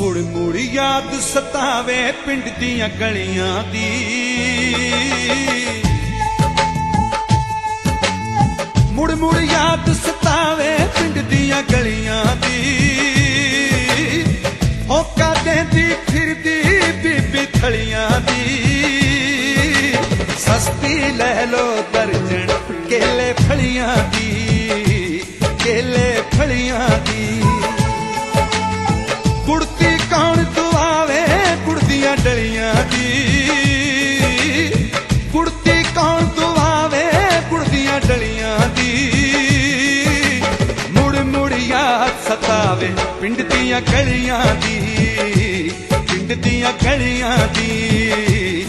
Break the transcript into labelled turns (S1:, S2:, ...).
S1: ਮੁੜ ਮੁੜ ਯਾਦ ਸਤਾਵੇ ਪਿੰਡ ਦੀਆਂ ਗਲੀਆਂ ਦੀ। ਮੁੜ ਮੁੜ ਯਾਦ ਸਤਾਵੇ ਪਿੰਡ ਦੀਆਂ ਗਲੀਆਂ ਦੀ। ਹੋਕਾ ਦੇਂਦੀ ਫਿਰਦੀ ਬੀਬੀ ਥਲੀਆਂ ਦੀ। ਸਸਤੀ ਲੈ ਲੋ ਦਰਜਣ ਕੇਲੇ ਫਲੀਆਂ ਦੀ, ਕੇਲੇ ਫਲੀਆਂ ਦੀ। ਕੁੜਦੀਆਂ ਦੀ। ਕੁੜਤੀ ਕੌਣ ਦਵਾਵੇ ਕੁੜਦੀਆਂ ਡਲੀਆਂ ਦੀ। ਮੁੜ ਮੁੜ ਯਾਦ ਸਤਾਵੇ ਪਿੰਡ ਦੀਆਂ ਗਲੀਆਂ ਦੀ। ਪਿੰਡ ਦੀਆਂ ਗਲੀਆਂ ਦੀ।